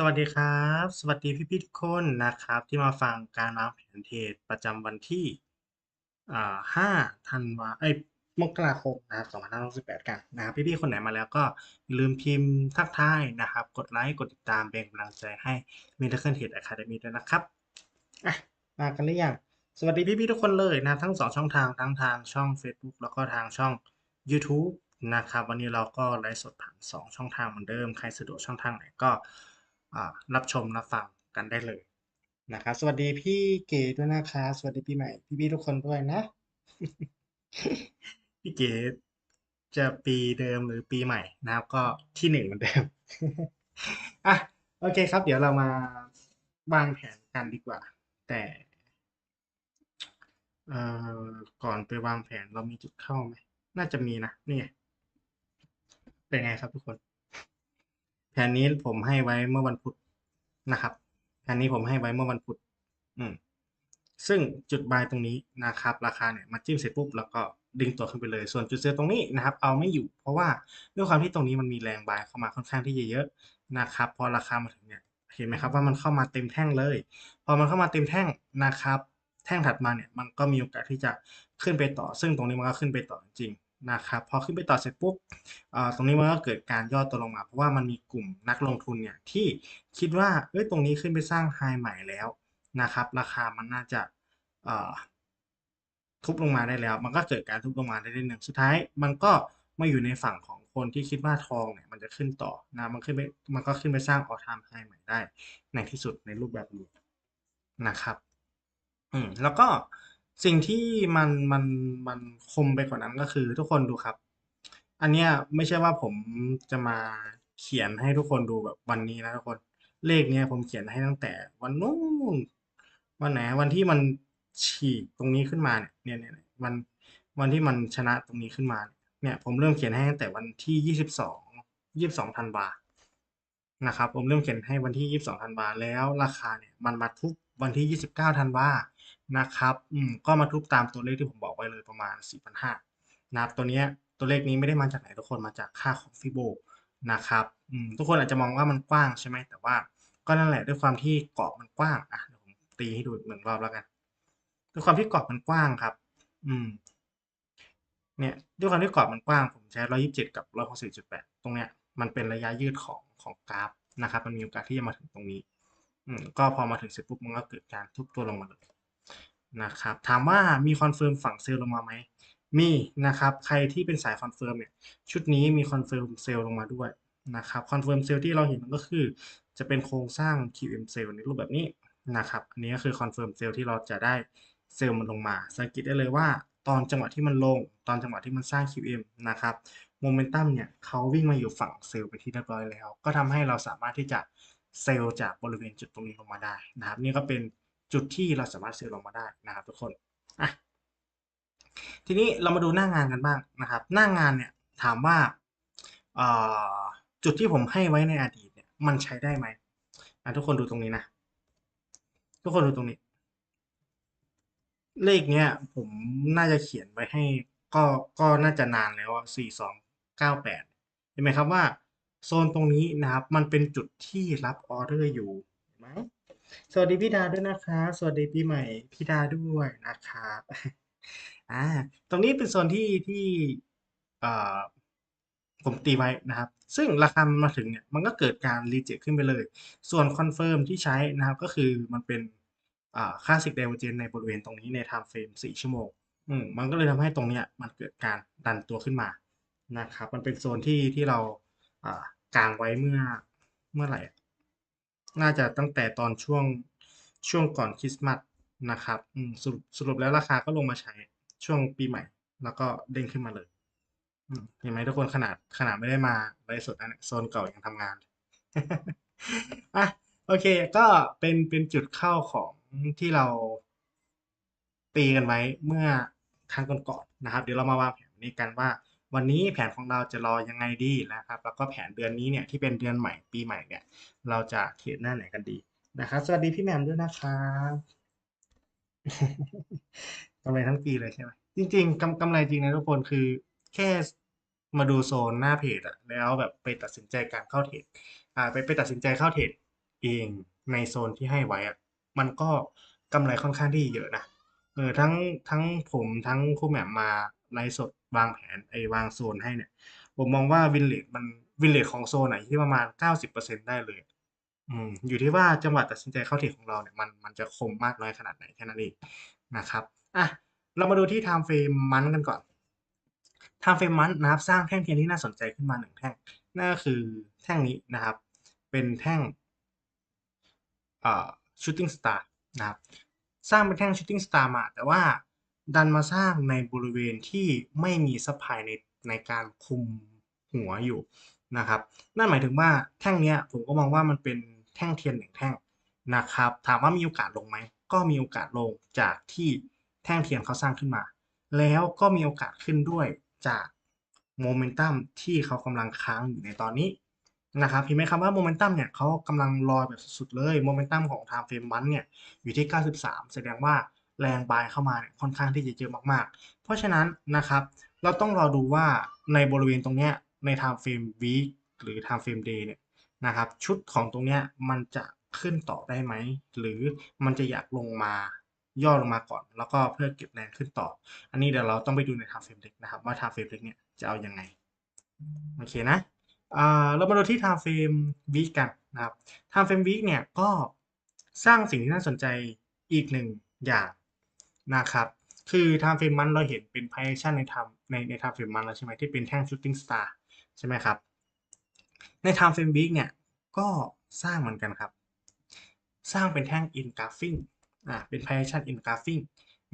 สวัสดีครับ สวัสดีพี่ๆทุกคนนะครับ ที่มาฟังการวางแผนเทรดประจำวันที่อ่า5ธันวาเอ๊ยมกราคมนะครับ2568กันนะครับ พี่ๆคนไหนมาแล้วก็อย่าลืมพิมพ์ทักทายนะครับ กดไลค์ กดติดตามเป็นกำลังใจให้ Miracle Trade Academy ด้วยนะครับอะมากันหรือยังสวัสดีพี่ๆทุกคนเลยนะทั้ง2ช่องทางทั้งทางช่อง Facebook แล้วก็ทางช่องยูทูบนะครับ วันนี้เราก็ไลฟ์สดผ่าน2ช่องทางเหมือนเดิม ใครสะดวกช่องทางไหนก็ รับชมรับฟังกันได้เลยนะครับ สวัสดีพี่เก๋ด้วยนะคะสวัสดีปีใหม่ พี่ๆทุกคนด้วยนะ พี่เก๋จะปีเดิมหรือปีใหม่นะครับ ก็ที่หนึ่งเหมือนเดิมอะโอเคครับ เดี๋ยวเรามาวางแผนกันดีกว่า แต่เอ่อก่อนไปวางแผนเรามีจุดเข้าไหมน่าจะมีนะนี่ไงเป็นไงครับทุกคน แผนนี้ผมให้ไว้เมื่อวันพุธนะครับ แผนนี้ผมให้ไว้เมื่อวันพุธอืมซึ่งจุดบายตรงนี้นะครับ ราคาเนี่ยมาจิ้มเสร็จปุ๊บแล้วก็ดึงตัวขึ้นไปเลย ส่วนจุดเซลล์ตรงนี้นะครับ เอาไม่อยู่ เพราะว่าด้วยความที่ตรงนี้มันมีแรงบายเข้ามาค่อนข้างที่จะเยอะนะครับ พอราคามาถึงเนี่ยเห็นไหมครับว่ามันเข้ามาเต็มแท่งเลย พอมันเข้ามาเต็มแท่งนะครับ แท่งถัดมาเนี่ยมันก็มีโอกาสที่จะขึ้นไปต่อ ซึ่งตรงนี้มันก็ขึ้นไปต่อจริง นะครับพอขึ้นไปต่อเสร็จปุ๊บตรงนี้มันก็เกิดการย่อตัวลงมา เพราะว่ามันมีกลุ่มนักลงทุนเนี่ยที่คิดว่าเอ้ยตรงนี้ขึ้นไปสร้างไฮใหม่แล้วนะครับ ราคามันน่าจะทุบลงมาได้แล้ว มันก็เกิดการทุบลงมาได้นิดนึงสุดท้าย มันก็มาอยู่ในฝั่งของคนที่คิดว่าทองเนี่ยมันจะขึ้นต่อนะมันขึ้นไปมันก็ขึ้นไปสร้างออทามไฮใหม่ได้ ในที่สุดในรูปแบบนี้นะครับอืมแล้วก็ สิ่งที่มันมันมันคมไปกว่านั้นก็คือทุกคนดูครับ อันเนี้ยไม่ใช่ว่าผมจะมาเขียนให้ทุกคนดูแบบวันนี้นะทุกคนเลขเนี้ยผมเขียนให้ตั้งแต่วันนู้นวันไหนวันที่มันฉีกตรงนี้ขึ้นมาเนี่ยเนี่ยเนี่ยวันวันที่มันชนะตรงนี้ขึ้นมา เนี่ย ผมเริ่มเขียนให้ตั้งแต่วันที่ยี่สิบสองยี่สิบสองธันวานะครับผมเริ่มเขียนให้วันที่ยี่สิบสองธันวาแล้วราคาเนี่ยมันมาทุบวันที่ยี่สิบเก้าธันวา นะครับ อืม ก็มาทุบตามตัวเลขที่ผมบอกไว้เลยประมาณสี่พันห้านะครับ ตัวเนี้ยตัวเลขนี้ไม่ได้มาจากไหนทุกคนมาจากค่าของฟิโบนะครับ อืม ทุกคนอาจจะมองว่ามันกว้างใช่ไหม แต่ว่าก็นั่นแหละด้วยความที่กรอบมันกว้าง อะเดี๋ยวผมตีให้ดูอีกหนึ่งรอบแล้วกัน ด้วยความที่กรอบมันกว้างครับ อืม เนี่ย ด้วยความที่กรอบมันกว้าง ผมใช้ร้อยยิบเจ็ดกับร้อยหกสิบจุดแปดตรงเนี้ย มันเป็นระยะยืดของของกราฟนะครับ มันมีโอกาสที่จะมาถึงตรงนี้ อืม ก็พอมาถึงเสร็จปุ๊บมันก็เกิดการทุบตัวลงมาเลย นะครับถามว่ามีคอนเฟิร์มฝั่งเซลล์ลงมาไหมมีนะครับใครที่เป็นสายคอนเฟิร์มเนี่ยชุดนี้มีคอนเฟิร์มเซลล์ลงมาด้วยนะครับคอนเฟิร์มเซลล์ที่เราเห็นก็คือ จะเป็นโครงสร้าง QM เซลล์ในรูปแบบนี้นะครับอันนี้ก็คือคอนเฟิร์มเซลล์ที่เราจะได้เซลล์มันลงมาสังเกตได้เลยว่าตอนจังหวะที่มันลง ตอนจังหวะที่มันสร้าง QM นะครับโมเมนตัมเนี่ยเขาวิ่งมาอยู่ฝั่งเซลล์ไปที่เรียบร้อยแล้ว ก็ทำให้เราสามารถที่จะเซลล์จากบริเวณจุดตรงนี้ลงมาได้นะครับ นี่ก็เป็น จุดที่เราสามารถซลล์ลงมาได้นะครับทุกคนอะทีนี้เรามาดูหน้างานกันบ้างนะครับ หน้างานเนี่ยถามว่าจุดที่ผมให้ไว้ในอดีตเนี่ยมันใช้ได้ไหมทุกคนดูตรงนี้นะ ทุกคนดูตรงนี้ เลขเนี้ยผมน่าจะเขียนไว้ให้ก็ก็น่าจะนานแล้วสี่สองเก้าแปดเห็นไหมครับว่าโซนตรงนี้นะครับ มันเป็นจุดที่รับออเดอร์อยู่เห็นไหม สวัสดีพี่ดาด้วยนะคะสวัสดีปีใหม่พี่ดาด้วยนะครับอ่าตรงนี้เป็นโซนที่ที่อ่าผมตีไว้นะครับ ซึ่งราคามันมาถึงเนี่ยมันก็เกิดการรีเจ็คขึ้นไปเลย ส่วนคอนเฟิร์มที่ใช้นะครับก็คือมันเป็นอ่าค่าสิกเดเวอเจนในบริเวณตรงนี้ในไทม์เฟรม4 ชั่วโมงอืมมันก็เลยทำให้ตรงเนี้ยมันเกิดการดันตัวขึ้นมานะครับ มันเป็นโซนที่ที่เราอ่ากางไว้เมื่อเมื่อไหร่ น่าจะตั้งแต่ตอนช่วงช่วงก่อนคริสต์มาสนะครับสรุปสรุปแล้วราคาก็ลงมาใช้ช่วงปีใหม่ แล้วก็เด้งขึ้นมาเลยเห็นไหมทุกคนขนาดขนาดไม่ได้มาไลฟ์สดนะเนี่ยโซนเก่ายังทำงานอะโอเค ก็เป็นเป็นจุดเข้าของที่เราตีกันไว้เมื่อครั้งก่อนๆนะครับ เดี๋ยวเรามาวางแผนนี้กันว่า วันนี้แผนของเราจะรอยังไงดีนะครับ แล้วก็แผนเดือนนี้เนี่ยที่เป็นเดือนใหม่ปีใหม่เนี่ย เราจะเทรดหน้าไหนกันดีนะครับ สวัสดีพี่แหม่มด้วยนะครับกำไรทั้งปีเลยใช่ไหมจริงๆกำกำไรจริงนะทุกคนคือแค่มาดูโซนหน้าเพจอะแล้วแบบไปตัดสินใจการเข้าเทรดอ่าไปไปตัดสินใจเข้าเทรดเองในโซนที่ให้ไว้อะมันก็กำไรค่อนข้างที่เยอะนะเออทั้งทั้งผมทั้งครูแหม่มมา ไลฟ์สดวางแผนไอ้วางโซนให้เนี่ยผมมองว่าวินเลทมันวินเลทของโซนไหนที่ประมาณ 90%ได้เลยอืมอยู่ที่ว่าจังหวะตัดสินใจเข้าเทรดของเราเนี่ยมันมันจะคมมากน้อยขนาดไหนแค่นั้นเองนะครับอะเรามาดูที่ time frame มันกันก่อน time frame มันนะครับสร้างแท่งเทียนที่น่าสนใจขึ้นมาหนึ่งแท่งนั่นก็คือแท่งนี้นะครับ เป็นแท่งเอ่อ shooting star นะครับสร้างเป็นแท่ง shooting star มา แต่ว่า ดันมาสร้างในบริเวณที่ไม่มีซัพพลายในในการคุมหัวอยู่นะครับนั่นหมายถึงว่าแท่งเนี้ยผมก็มองว่ามันเป็นแท่งเทียนหนึ่งแท่งนะครับถามว่ามีโอกาสลงไหมก็มีโอกาสลงจากที่แท่งเทียนเขาสร้างขึ้นมา แล้วก็มีโอกาสขึ้นด้วยจากโมเมนตัมที่เขากำลังค้างอยู่ในตอนนี้นะครับเห็นไหมครับว่าโมเมนตัมเนี่ยเขากำลังลอยแบบสุดๆเลยโมเมนตัมของ time frame มันเนี่ยอยู่ที่ 93 แสดงว่า แรงบายเข้ามาเนี่ยค่อนข้างที่จะเยอะมากๆ เพราะฉะนั้นนะครับเราต้องรอดูว่าในบริเวณตรงเนี้ยใน time frame week หรือ time frame day เนี่ยนะครับชุดของตรงเนี้ยมันจะขึ้นต่อได้ไหม หรือมันจะอยากลงมาย่อลงมาก่อน แล้วก็เพื่อเก็บแรงขึ้นต่อ อันนี้เดี๋ยวเราต้องไปดูใน time frame เล็กนะครับว่า time frame เล็กเนี่ยจะเอายังไงโอเคนะเรามาดูที่ time frame week กันนะครับ time frame week เนี่ยก็สร้างสิ่งที่น่าสนใจอีกหนึ่งอย่าง นะครับ คือ time frame มันเราเห็นเป็น projection ใน time ในใน time frame มันแล้วใช่ไหมที่เป็นแท่ง shooting star ใช่ไหมครับ ใน time frame week เนี่ย ก็สร้างเหมือนกันครับ สร้างเป็นแท่ง engulfing อ่าเป็น projection engulfing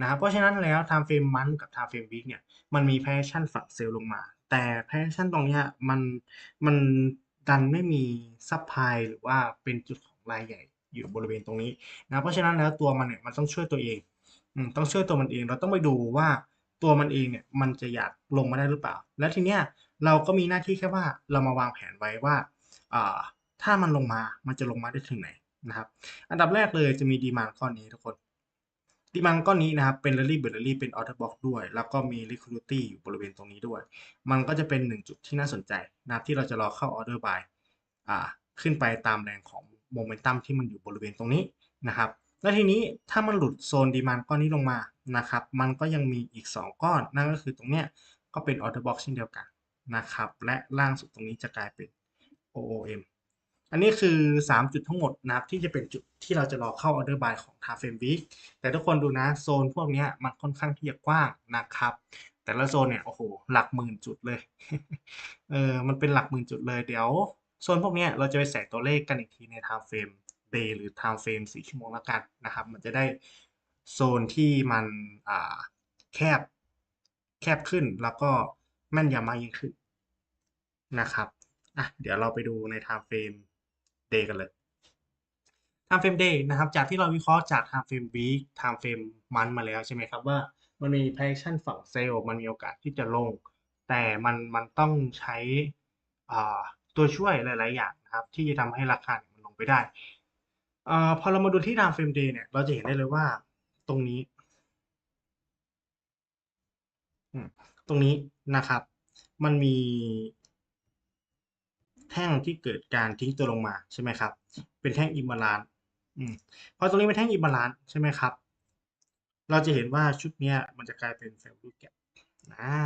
นะครับเพราะฉะนั้นแล้ว time frame มันกับ time frame week เนี่ย มันมี projection ฝั่งเซลล์ลงมา แต่ projection ตรงเนี้ยมันมันดันไม่มีซัพพหรือว่าเป็นจุดของรายใหญ่อยู่บริเวณตรงนี้นะเพราะฉะนั้นแล้วตัวมันเนี่ยมันต้องช่วยตัวเอง ต้องช่วยตัวมันเอง เราต้องไปดูว่าตัวมันเองเนี่ยมันจะอยากลงมาได้หรือเปล่า แล้วทีเนี้ยเราก็มีหน้าที่แค่ว่าเรามาวางแผนไว้ว่าถ้ามันลงมา มันจะลงมาได้ถึงไหนนะครับ อันดับแรกเลยจะมีดีมานก้อนนี้ทุกคนดีมานก้อนนี้นะครับเป็น Rally เบอร์ Rally เป็น Order Box ด้วย แล้วก็มี Liquidity อยู่บริเวณตรงนี้ด้วย มันก็จะเป็นหนึ่งจุดที่น่าสนใจนะครับที่เราจะรอเข้า Order Buy อ่าขึ้นไปตามแรงของโมเมนตัมที่มันอยู่บริเวณตรงนี้นะครับ แล้วทีนี้ถ้ามันหลุดโซนดีมานก้อนนี้ลงมานะครับ มันก็ยังมีอีก 2 ก้อน นั่นก็คือตรงเนี้ยก็เป็น Order Box เช่นเดียวกันนะครับ และล่างสุดตรงนี้จะกลายเป็น OOM อันนี้คือ 3 จุดทั้งหมดนะครับที่จะเป็นจุดที่เราจะรอเข้า Order Buy ของ Time Frame Week แต่ทุกคนดูนะโซนพวกนี้มันค่อนข้างที่จะกว้างนะครับ แต่ละโซนเนี่ยโอ้โหหลักหมื่นจุดเลยเออมันเป็นหลักหมื่นจุดเลยเดี๋ยวโซนพวกนี้เราจะไปใส่ตัวเลขกันอีกทีใน Time Frame Day หรือ Time Frame 4ชั่วโมงแล้วกันนะครับ มันจะได้โซนที่มันแคบแคบขึ้นแล้วก็แม่นยำมากยิ่งขึ้นนะครับอะเดี๋ยวเราไปดูใน Time Frame Day กันเลย Time Frame Day นะครับ จากที่เราวิเคราะห์จาก Time Frame Week Time Frame มันมาแล้วใช่ไหมครับว่ามันมี projection ฝั่งเซลล์มันมีโอกาสที่จะลง แต่มันมันต้องใช้ตัวช่วยหลาย ๆ อย่างนะครับ ที่จะทำให้ราคามันลงไปได้ อ่าพอเรามาดูที่ Time Frame Day เนี่ย เราจะเห็นได้เลยว่าตรงนี้ ตรงนี้นะครับ มันมี แท่งที่เกิดการทิ้งตัวลงมาใช่ไหมครับ เป็นแท่งอิมบาลานอืมพอตรงนี้เป็นแท่งอิมบาลานใช่ไหมครับ เราจะเห็นว่าชุดนี้มันจะกลายเป็น value gap อ่า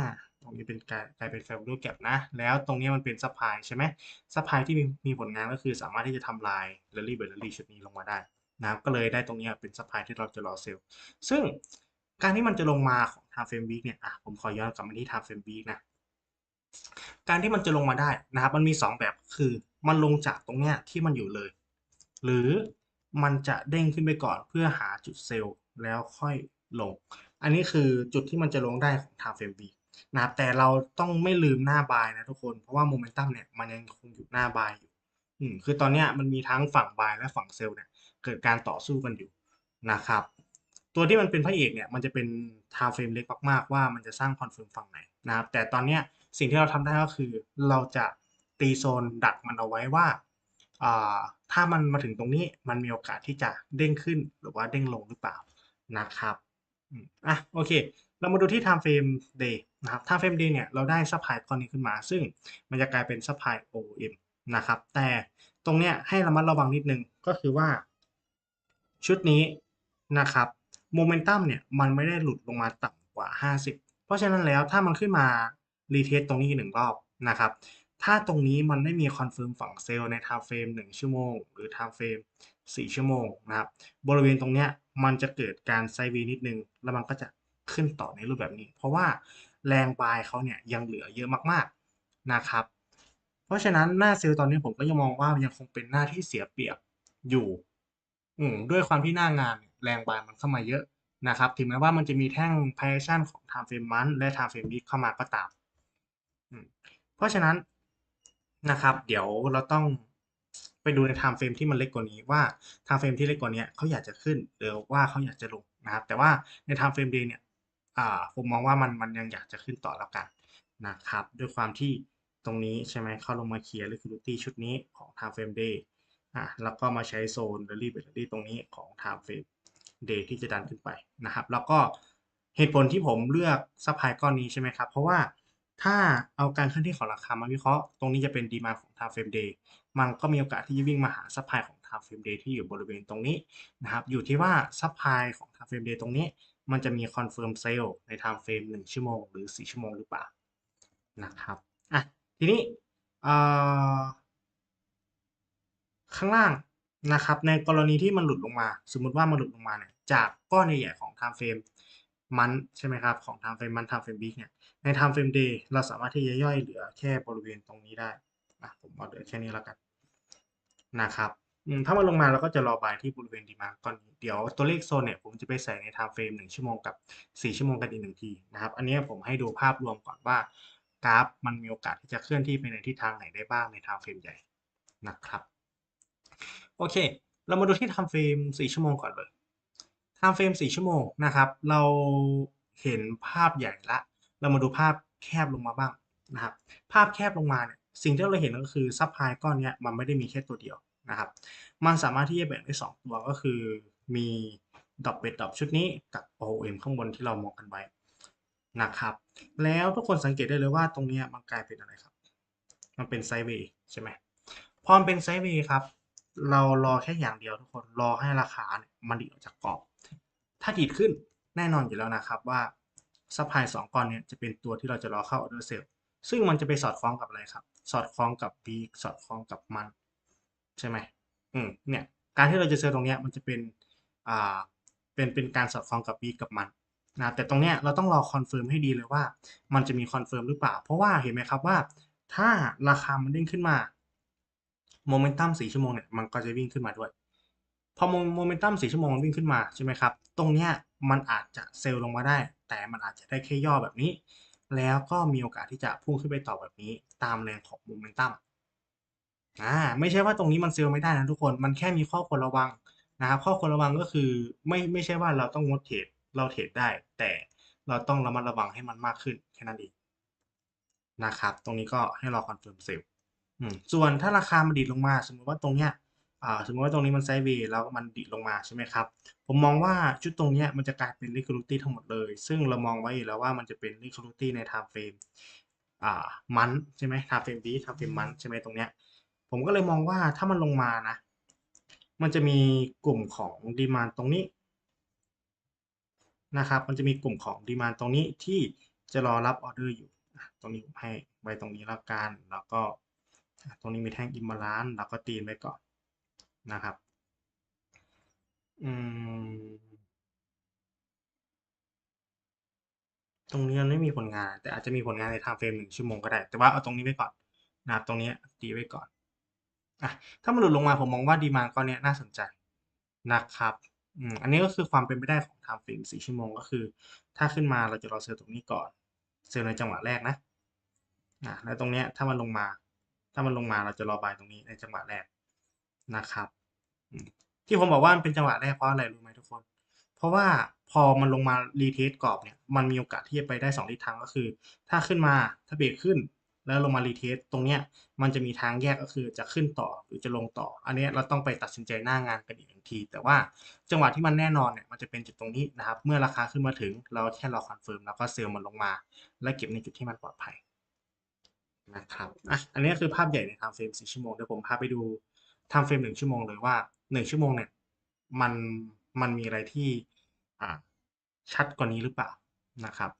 ตรงนี้เป็นกลายกลายเป็น value gap นะ แล้วตรงนี้มันเป็นซัพพลายใช่ไหมซัพพลายที่มีมีผลงานก็คือสามารถที่จะทำลาย rally เบอร์ rally ชุดนี้ลงมาได้นะครับ ก็เลยได้ตรงนี้เป็นซัพพลายที่เราจะรอเซลล์ ซึ่งการที่มันจะลงมาของ time frame week เนี่ย อะ ผมขอย้อนกลับมาที่ time frame week นะ การที่มันจะลงมาได้นะครับ มันมี 2 แบบคือ มันลงจากตรงเนี้ยที่มันอยู่เลย หรือมันจะเด้งขึ้นไปก่อนเพื่อหาจุดเซลล์แล้วค่อยลง อันนี้คือจุดที่มันจะลงได้ของ time frame week นะครับแต่เราต้องไม่ลืมหน้าบายนะทุกคน เพราะว่าโมเมนตัมเนี่ยมันยังคงอยู่หน้าบายอยู่อืมคือตอนเนี้ยมันมีทั้งฝั่งบายและฝั่งเซลล์เนี่ยเกิดการต่อสู้กันอยู่นะครับ ตัวที่มันเป็นพระเอกเนี่ยมันจะเป็น time frame เล็กมากๆว่ามันจะสร้างคอนเฟิร์มฝั่งไหนนะครับ แต่ตอนเนี้ยสิ่งที่เราทำได้ก็คือเราจะตีโซนดักมันเอาไว้ว่าอ่าถ้ามันมาถึงตรงนี้มันมีโอกาสที่จะเด้งขึ้นหรือว่าเด้งลงหรือเปล่านะครับ อะโอเค เรามาดูที่ time frame day นะครับ time frame day เนี่ยเราได้ซัพพลายก้อนนี้ขึ้นมา ซึ่งมันจะกลายเป็นซัพพลาย OM นะครับ แต่ตรงเนี้ยให้ระมัดระวังนิดนึงก็คือว่า ชุดนี้นะครับโมเมนตัมเนี่ยมันไม่ได้หลุดลงมาต่ำกว่า 50 เพราะฉะนั้นแล้วถ้ามันขึ้นมารีเทสตรงนี้หนึ่งรอบนะครับถ้าตรงนี้มันไม่มีคอนเฟิร์มฝั่งเซลล์ในไทม์เฟรม1ชั่วโมง หรือไทม์เฟรม4ชั่วโมงนะครับบริเวณตรงเนี้ยมันจะเกิดการไซวย์นิดนึง แล้วมันก็จะขึ้นต่อในรูปแบบนี้ เพราะว่าแรงบายเขาเนี่ยยังเหลือเยอะมากๆนะครับ เพราะฉะนั้นหน้าเซลล์ตอนนี้ผมก็ยังมองว่ายังคงเป็นหน้าที่เสียเปรียบอยู่ อืด้วยความที่หน้างานแรงบายมันเข้ามาเยอะนะครับถึงแม้ว่ามันจะมีแท่ง variation ของ time frame month และ time frame week เข้ามาก็ตามมเพราะฉะนั้นนะครับ เดี๋ยวเราต้อง ไปดูใน time frame ที่มันเล็กกว่านี้ว่า time frame ที่เล็กกว่านี้เขาอยากจะขึ้นหรือว่าเขาอยากจะลงนะครับ แต่ว่าใน time frame day เนี่ยผมมองว่ามันมันยังอยากจะขึ้นต่อแล้วกันนะครับ ด้วยความที่ตรงนี้ใช่ไหมเขาลงมาเคลียร์ liquidity ชุดนี้ของ time frame day อะแล้วก็มาใช้โซน rally b e r r y ตรงนี้ของ time frame day ที่จะดันขึ้นไปนะครับ แล้วก็เหตุผลที่ผมเลือกซัพพลายก้อนนี้ใช่ไหมครับ เพราะว่า ถ้าเอาการเคลื่อนที่ของราคามาวิเคราะห์ ตรงนี้จะเป็นดีมาของ time frame day มันก็มีโอกาสที่จะวิ่งมาหาซัพพลายของ time frame day ที่อยู่บริเวณตรงนี้นะครับ อยู่ที่ว่าซัพพลายของ time frame day ตรงนี้ มันจะมี confirm sell ใน time frame 1 ชั่วโมง หรือ 4 ชั่วโมงหรือเปล่านะครับอะทีนี้ข้างล่างนะครับ ในกรณีที่มันหลุดลงมา สมมุติว่ามันหลุดลงมาเนี่ยจากก้อนใหญ่ๆของ time frame มันใช่ไหมครับของ time frame มัน time frame week เนี่ยใน time frame day เราสามารถที่จะย่อยเหลือแค่บริเวณตรงนี้ได้นะผมเอาเหลือแค่นี้แล้วกันนะครับถ้ามันลงมาเราก็จะรอบายที่บริเวณดีมาก่อนเดี๋ยวตัวเลขโซนเนี่ยผมจะไปใส่ใน time frame 1ชั่วโมงกับ 4 ชั่วโมงกันอีกหนึ่งทีนะครับ อันนี้ผมให้ดูภาพรวมก่อนว่ากราฟมันมีโอกาสที่จะเคลื่อนที่ไปในทิศทางไหนได้บ้างใน time frame ใหญ่นะครับ โอเค เรามาดูที่ time frame 4 ชั่วโมงก่อนเลย time frame 4ชั่วโมงนะครับ เราเห็นภาพใหญ่ละ เรามาดูภาพแคบลงมาบ้างนะครับ ภาพแคบลงมาเนี่ยสิ่งที่เราเห็นก็คือซัพพลายก้อนเนี้ยมันไม่ได้มีแค่ตัวเดียวนะครับ มันสามารถที่จะแบ่งได้ 2 ตัวก็คือมีดอกเบดดอกชุดนี้กับ OM ข้างบนที่เรามองกันไว้นะครับ แล้วทุกคนสังเกตได้เลยว่าตรงเนี้ยมันกลายเป็นอะไรครับ มันเป็นไซด์เวย์ใช่ไหมพอมันเป็นไซด์เวย์ครับ เรารอแค่อย่างเดียวทุกคนรอให้ราคาเนี่ยมันดีดออกจากกรอบาดีดขึ้นแน่นอนอยู่แล้วนะครับว่าซัพพลายสองก้อนเนี่ยจะเป็นตัวที่เราจะรอเข้าออเดอร์เซลซึ่งมันจะไปสอดคล้องกับอะไรครับ สอดคล้องกับปีสอดคล้องกับมันใช่ไหมอืมเนี่ยการที่เราจะเซลตรงเนี้ยมันจะเป็นอ่าเป็นเป็นการสอดคล้องกับปีกับมันนะแต่ตรงเนี้ยเราต้องรอคอนเฟิร์มให้ดีเลยว่า มันจะมีคอนเฟิร์มหรือเปล่า เพราะว่าเห็นไหมครับว่า ถ้าราคามันเด้งขึ้นมาโมเมนตัมสี่ชั่วโมงเนี่ยมันก็จะวิ่งขึ้นมาด้วย พอโมเมนตัมสี่ชั่วโมงวิ่งขึ้นมาใช่ไหมครับ ตรงเนี้ยมันอาจจะเซลล์ลงมาได้ แต่มันอาจจะได้แค่ย่อแบบนี้ แล้วก็มีโอกาสที่จะพุ่งขึ้นไปต่อแบบนี้ ตามแรงของโมเมนตัมอ่าไม่ใช่ว่าตรงนี้มันเซลล์ไม่ได้นะทุกคนมันแค่มีข้อควรระวังนะครับข้อควรระวังก็คือไม่ไม่ใช่ว่าเราต้องงดเทรดเราเทรดได้ แต่เราต้องระมัดระวังให้มันมากขึ้นแค่นั้นเองนะครับ ตรงนี้ก็ให้รอคอนเฟิร์มเซลล์ส่วนถ้าราคามันดีดลงมา สมมติว่าตรงเนี้ย อ่าสมมติว่าตรงนี้มันไซด์เวย์แล้วมันดีดลงมาใช่ไหมครับ ผมมองว่าชุดตรงนี้มันจะกลายเป็น liquidity ทั้งหมดเลย ซึ่งเรามองไว้อยู่แล้วว่ามันจะเป็น liquidity ใน time frame มันใช่ไหม time frame week time frame มันใช่ไหมตรงเนี้ยผมก็เลยมองว่าถ้ามันลงมานะ มันจะมีกลุ่มของดีมานตรงนี้นะครับ มันจะมีกลุ่มของดีมานตรงนี้ที่จะรอรับออเดอร์อยู่ ตรงนี้ผมให้ไว้ตรงนี้แล้วกัน แล้วก็ตรงนี้มีแท่งอิมบาลานซ์แล้วก็ตีนไว้ก่อน นะครับ อืมตรงนี้มันไม่มีผลงาน แต่อาจจะมีผลงานในไทม์เฟรมหนึ่งชั่วโมงก็ได้ แต่ว่าเอาตรงนี้ไว้ก่อนนะครับตรงนี้ตีไว้ก่อนอะถ้ามันหลุดลงมาผมมองว่าดีมานก้อนเนี้ยน่าสนใจนะครับอืมอันนี้ก็คือความเป็นไปได้ของไทม์เฟรมสี่ชั่วโมงก็คือ ถ้าขึ้นมาเราจะรอเซลล์ตรงนี้ก่อน เซลล์ในจังหวะแรกนะอะแล้วตรงนี้ถ้ามันลงมา ถ้ามันลงมาเราจะรอบายตรงนี้ในจังหวะแรก นะครับอืมที่ผมบอกว่ามันเป็นจังหวะแรกเพราะอะไรรู้ไหมทุกคน เพราะว่าพอมันลงมารีเทสกรอบเนี่ยมันมีโอกาสที่จะไปได้2ทิศทางก็คือ ถ้าขึ้นมาถ้าเบรกขึ้นแล้วลงมารีเทสตรงเนี้ยมันจะมีทางแยกก็คือจะขึ้นต่อหรือจะลงต่อ อันนี้เราต้องไปตัดสินใจหน้างานกันอีกหนึ่งที แต่ว่าจังหวะที่มันแน่นอนเนี่ยมันจะเป็นจุดตรงนี้นะครับ เมื่อราคาขึ้นมาถึงเราแค่รอคอนเฟิร์มแล้วก็เซลล์มันลงมา และเก็บในจุดที่มันปลอดภัยนะครับอะอันนี้คือภาพใหญ่ในไทม์เฟรม4ชั่วโมงเดี๋ยวผมพาไปดูไทม์เฟรมหนึ่งชั่วโมงเลยว่าหนึ่งชั่วโมงเนี่ย มันมันมีอะไรที่อ่าชัดกว่านี้หรือเปล่านะครับ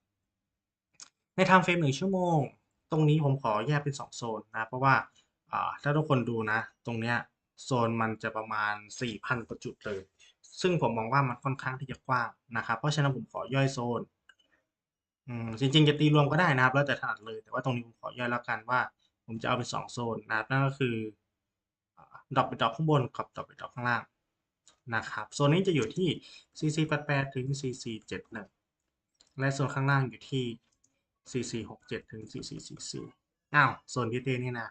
ในทม์เฟรมหนึ่งชั่วโมง ตรงนี้ผมขอแยกเป็นสองโซนนะ เพราะว่าถ้าทุกคนดูนะ ตรงเนี้ยโซนมันจะประมาณ 4,000กว่าจุดเลย ซึ่งผมมองว่ามันค่อนข้างที่จะกว้างนะครับ เพราะฉะนั้นผมขอย่อยโซนจริงๆจะตีรวมก็ได้นะครับ แล้วแต่ถนัดเลย แต่ว่าตรงนี้ผมขอย่อยแล้วกันว่า ผมจะเอาเป็นสองโซนนะครับนั่นก็คือ ดรอปไปดรอปข้างบนกับดรอปไปดรอปข้างล่างนะครับโซนนี้จะอยู่ที่ CC88 ถึง CC71 และโซนข้างล่างอยู่ที่ CC67 ถึง CC44 อ้าวโซนพี่เต้นี่นะ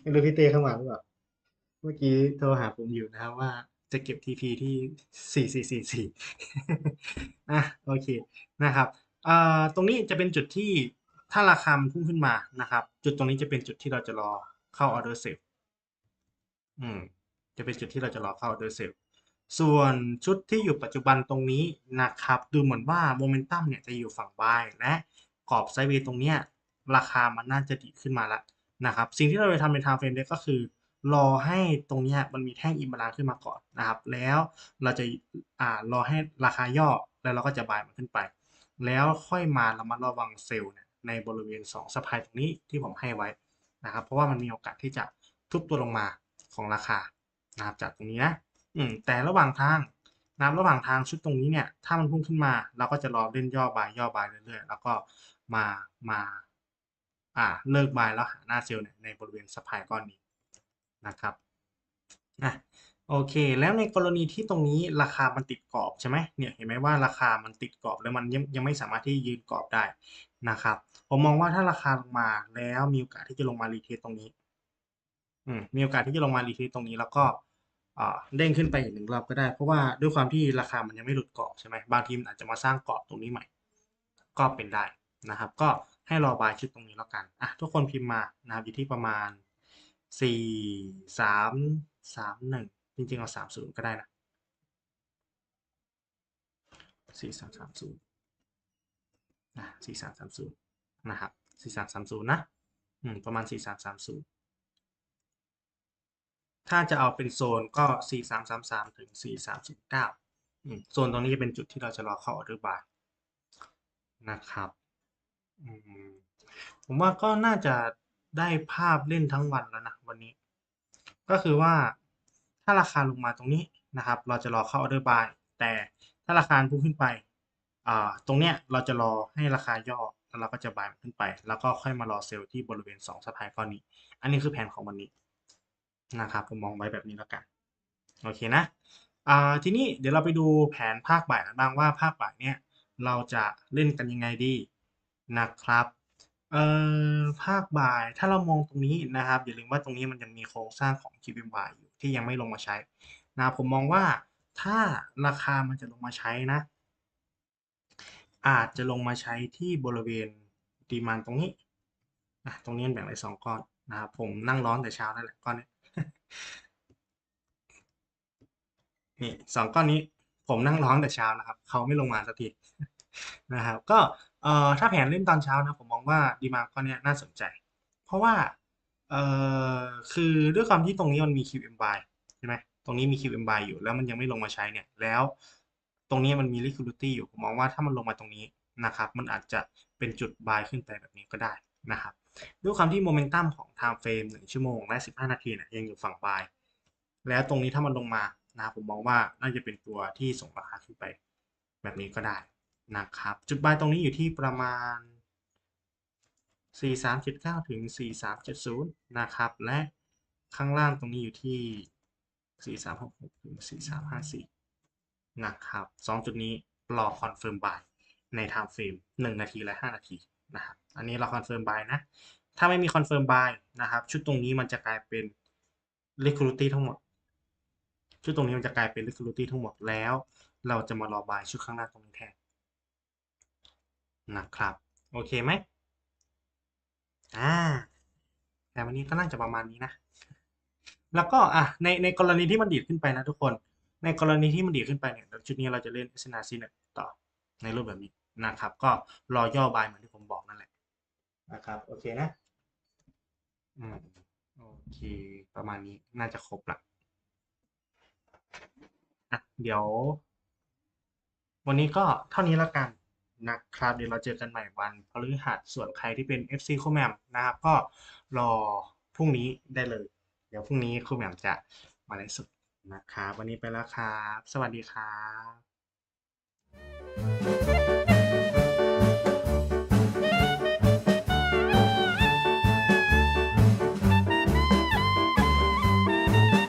ไม่รู้พี่เต้เข้ามาหรือเปล่าเมื่อกี้โทรหาผมอยู่นะครับว่าจะเก็บ TP ที่ 4444อะโอเคนะครับอ่าตรงนี้จะเป็นจุดที่ถ้าราคามันพุ่งขึ้นมานะครับ จุดตรงนี้จะเป็นจุดที่เราจะรอเข้าออเดอร์เซล อืมจะเป็นจุดที่เราจะรอเข้าออเดอร์เซลส่วนชุดที่อยู่ปัจจุบันตรงนี้นะครับ ดูเหมือนว่าโมเมนตัมเนี่ยจะอยู่ฝั่งบายและกรอบไซด์เวย์ตรงเนี้ยราคามันน่าจะดีขึ้นมาล้วนะครับ สิ่งที่เราจะทำใน time frame เนี่ยก็คือ รอให้ตรงเนี้ยมันมีแท่งอิมบาลานซ์ขึ้นมาก่อนนะครับ แล้วเราจะอ่ารอให้ราคาย่อแล้วเราก็จะบายมันขึ้นไป แล้วค่อยมาระมัดระวังเซลล์เนี่ยในบริเวณ2สะพายตรงนี้ที่ผมให้ไว้นะครับ เพราะว่ามันมีโอกาสที่จะทุบตัวลงมา ของราคานะครับจากตรงนี้นะอืมแต่ระหว่างทางนะครับระหว่างทางชุดตรงนี้เนี่ยถ้ามันพุ่งขึ้นมาเราก็จะรอเล่นย่อบายย่อบายเรื่อยๆ แล้วก็มามาอ่าเลิกบายแล้วหาหน้าเซลล์เนี่ยในบริเวณสะพายก้อนนี้นะครับอะโอเค แล้วในกรณีที่ตรงนี้ราคามันติดกรอบใช่ไหมเนี่ยเห็นไหมว่าราคามันติดกรอบแล้วมันยังยังไม่สามารถที่ยืนกรอบได้นะครับผมมองว่าถ้าราคาลงมาแล้วมีโอกาสที่จะลงมารีเทสตรงนี้ มมีโอกาสที่จะลงมารีเทสตรงนี้แล้วก็เด้งขึ้นไปอีกหนึ่งรอบก็ได้ เพราะว่าด้วยความที่ราคามันยังไม่หลุดกรอบใช่ไหมบางทีมอาจจะมาสร้างกรอบตรงนี้ใหม่ ก็เป็นได้นะครับ ก็ให้รอบายชุดตรงนี้แล้วกันอะทุกคนพิมพ์มานะครับอยู่ที่ประมาณสี่สามสามหนึ่งจริงๆ เอาสามศูนย์ก็ได้นะสี่สามสามศูนย์นะสี่สามสามศูนย์นะครับสี่สามสามศูนย์นะ อืม ประมาณสี่สามสามศูนย์ ถ้าจะเอาเป็นโซนก็4 3 3 3 ถึง4 3 0 9 โซนตรงนี้จะเป็นจุดที่เราจะรอเข้าออเดอร์บายนะครับผมว่าก็น่าจะได้ภาพเล่นทั้งวันแล้วนะวันนี้ ก็คือว่าถ้าราคาลงมาตรงนี้นะครับ เราจะรอเข้าออเดอร์บายแต่ถ้าราคาพุ่งขึ้นไปตรงเนี้ยเราจะรอให้ราคาย่อแล้วเราก็จะบายมันขึ้นไป แล้วก็ค่อยมารอเซลล์ที่บริเวณ2สะพายก้อนนี้ อันนี้คือแผนของวันนี้ นะครับผมมองไว้แบบนี้แล้วกันโอเคนะอ่าทีนี้เดี๋ยวเราไปดูแผนภาคบ่ายกันบ้างว่าภาคบ่ายเนี่ยเราจะเล่นกันยังไงดีนะครับเอ่อภาคบ่ายถ้าเรามองตรงนี้นะครับอย่าลืมว่าตรงนี้มันยังมีโครงสร้างของ QMY อยู่ที่ยังไม่ลงมาใช้นะผมมองว่าถ้าราคามันจะลงมาใช้นะ อาจจะลงมาใช้ที่บริเวณดีมันตรงนี้นะตรงนี้แบ่งเป็นสองก้อนนะครับผมนั่งร้อนแต่เช้านั่นแหละก้อนนี้ นี่สองก้อนนี้ผมนั่งร้องแต่เช้านะครับเขาไม่ลงมาสักทีนะครับก็เอ่อถ้าแผนเล่นตอนเช้านะผมมองว่าดีมาก้อนนี้น่าสนใจ เพราะว่าเอ่อคือด้วยความที่ตรงนี้มันมี QM buy ใช่ไหมตรงนี้มี QM buy อยู่แล้วมันยังไม่ลงมาใช้เนี่ยแล้วตรงนี้มันมี liquidity อยู่ผมมองว่าถ้ามันลงมาตรงนี้นะครับ มันอาจจะเป็นจุด buy ขึ้นไปแบบนี้ก็ได้นะครับ ด้วยความที่โมเมนตัมของ time frame 1ชั่วโมงและ15 นาทีเนี่ยยังอยู่ฝั่งปลาย แล้วตรงนี้ถ้ามันลงมานะผมมองว่าน่าจะเป็นตัวที่ส่งราคาขึ้นไป แบบนี้ก็ได้นะครับ จุดบายตรงนี้อยู่ที่ประมาณ 4379ถึง 4370 นะครับ และข้างล่างตรงนี้อยู่ที่ 4366 ถึง 4354 นะครับ2จุดนี้รอคอนเฟิร์มบายใน time frame 1นาทีและ 5 นาทีนะครับ อันนี้เราคอนเฟิร์มบายนะ ถ้าไม่มีคอนเฟิร์มบายนะครับ ชุดตรงนี้มันจะกลายเป็น liquidity ทั้งหมด ชุดตรงนี้มันจะกลายเป็น liquidity ทั้งหมดแล้ว เราจะมารอบายชุดข้างหน้าตรงนี้แทนนะครับ โอเคไหมอ่าแต่วันนี้ก็น่าจะประมาณนี้นะ แล้วก็อะในในกรณีที่มันดีดขึ้นไปนะทุกคน ในกรณีที่มันดีดขึ้นไปเนี่ยชุดนี้เราจะเล่น s n r c เนี่ยต่อในรูปแบบนี้นะครับ ก็รอย่อบายเหมือนที่ผมบอกนั่นแหละ นะครับโอเคนะอืมโอเค ประมาณนี้น่าจะครบละอะเดี๋ยว วันนี้ก็เท่านี้แล้วกันนะครับเดี๋ยวเราเจอกันใหม่วันพฤหัสส่วนใครที่เป็น FC ครูแมมนะครับ ก็รอพรุ่งนี้ได้เลย เดี๋ยวพรุ่งนี้ครูแมมจะมาไลฟ์สดนะครับวันนี้ไปแล้วครับ สวัสดีครับ